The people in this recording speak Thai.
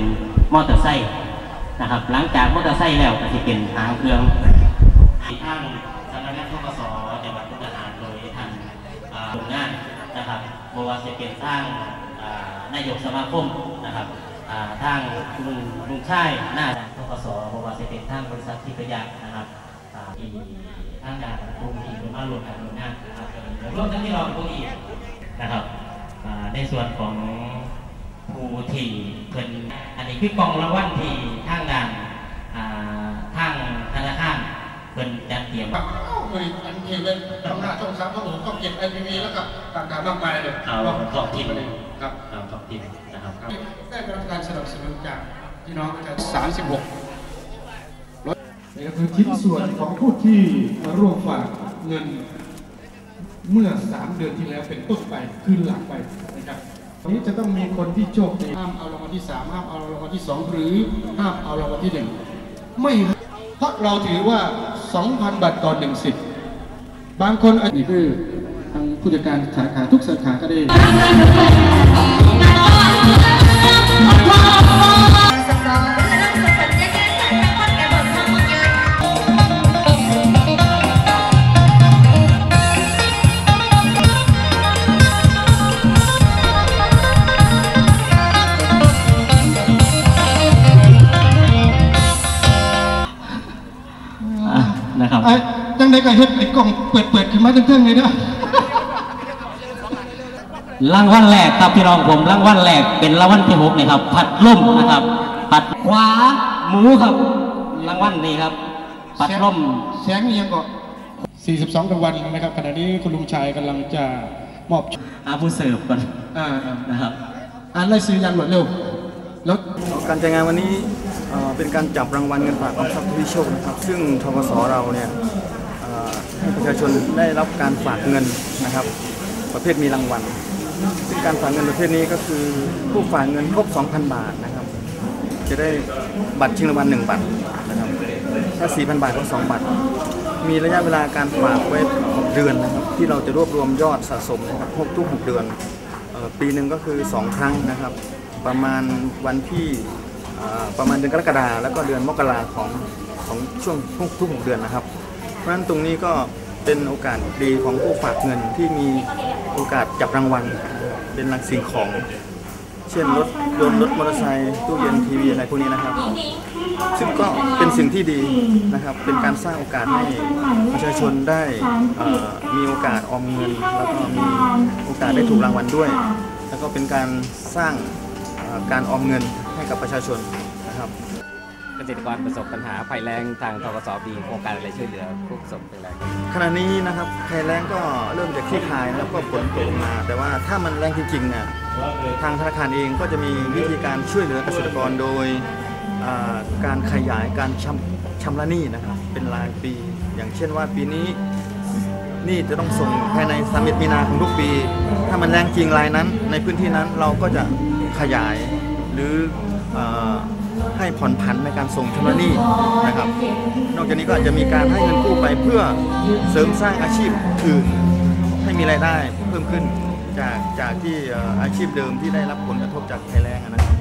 เป็นมอเตอร์ไซค์นะครับหลังจากมอเตอร์ไซค์แล้วก็จะเป็นหางเครื่องท่างสำนักงานทกสจังหวัดมุกดาหารโดยทางอ่าโรงงานนะครับบว่าจะเป็นทางนายกสมาคมนะครับทางลุงลุงชายหน้าทกสบว่าจะเป็นทางบริษัททิพยะนะครับที่ทางการกลุ่มที่มารวมกันโรงงานนะครับรวมทั้งที่เราผู้อีกนะครับในส่วนของ อันนี้คือกองรางวัลที่ทางด้านอ่าทางธนาคารเพิ่นจัดเตรียมครับเอ้ยอันที่เป็นทำหน้าช่องสามช่องหกช่องเจ็ดไอพีวีแล้วก็ต่างๆมากมายเลยเอาท้องถิ่นครับตามท้องถิ่นนะครับได้รับการสนับสนุนจากพี่น้องประชาชนสามสิบหกนี่ก็คือชิ้นส่วนของผู้ที่มาร่วมฝากเงินเมื่อ 3 เดือนที่แล้วเป็นต้นไป คืนหลังไป นี้จะต้องมีคนที่โชคดีห้ามเอารางวัลที่สามห้ามเอารางวัลที่สองหรือห้ามเอารางวัลที่หนึ่งไม่เพราะเราถือว่า 2,000 บาทต่อหนึ่งสิทธิ์บางคนอันนี้คือทางผู้จัดการสาขาทุกสาขาก็ได้ นะครับไอ้ยังไงก็เฮ็ดไอ้กล่องเปิดเปิดๆขึ้นมาทั้งๆเลยนะรางวัลแรกครับพี่น้องผมรางวัลแรกเป็นรางวัลที่หกนี่ครับ ผัดล่มนะครับผัดขวาหมูครับรางวัลนี้ครับผัดล่มแสงนี่ยังก็42รางวัลนะครับขณะนี้คุณลุงชายกำลังจะมอบอาผู้เสิร์ฟก่อนอ่าอ่านะครับอ่านไล่ซื้อยังหมดเร็วแล้วการจัดงานวันนี้ เป็นการจับรางวัลเงินฝากออมทรัพย์ทวีโชคนะครับ ซึ่งทกสเราเนี่ยให้ประชาชนได้รับการฝากเงินนะครับ ประเภทมีรางวัลซึ่งการฝากเงินประเภทนี้ก็คือผู้ฝากเงินครบ 2,000 บาทนะครับ จะได้บัตรชิงรางวัล1บัตรนะครับถ้า 4,000 บาทก็2บัตร มีระยะเวลาการฝากไว้6เดือนนะครับ ที่เราจะรวบรวมยอดสะสมนะครับ6ทุก6เดือนออปีหนึ่งก็คือ 2 ครั้งนะครับ ประมาณวันที่ ประมาณเดือนกรกฎาแล้วก็เดือนมกราของของช่วงทุกทุกหกเดือนนะครับ เพราะฉะนั้นตรงนี้ก็เป็นโอกาสดีของผู้ฝากเงินที่มีโอกาสจับรางวัล เป็นรางสิ่งของ เช่นรถยนต์รถมอเตอร์ไซค์ตู้เย็นทีวีอะไรพวกนี้นะครับ ซึ่งก็เป็นสิ่งที่ดีนะครับ เป็นการสร้างโอกาสให้ประชาชนได้มีโอกาสออมเงิน แล้วก็มีโอกาสได้ถูกรางวัลด้วย แล้วก็เป็นการสร้างการออมเงิน ให้กับประชาชนนะครับ เกษตรกรประสบปัญหาภัยแล้งทางทกสมีโครงการอะไรช่วยเหลือผู้ประสบภัยแล้งขณะนี้นะครับภัยแล้งก็เริ่มจะคลี่คลายแล้วก็ฝนตกลงมา แต่ว่าถ้ามันแรงจริงๆเนี่ยทางธนาคารเองก็จะมีวิธีการช่วยเหลือเกษตรกรโดยอ่าการขยายการชำชำระหนี้นะครับเป็นรายปี อย่างเช่นว่าปีนี้หนี่จะต้องส่งภายใน31มีนาของทุกปี ถ้ามันแรงจริงรายนั้นในพื้นที่นั้นเราก็จะขยายหรือเอ่อ ให้ผ่อนผันในการส่งชำระหนี้นะครับ นอกจากนี้ก็อาจจะมีการให้เงินกู้ไปเพื่อเสริมสร้างอาชีพอื่นให้มีรายได้เพิ่มขึ้นจากจากที่อาชีพเดิมที่ได้รับผลกระทบจากภัยแล้งนะครับ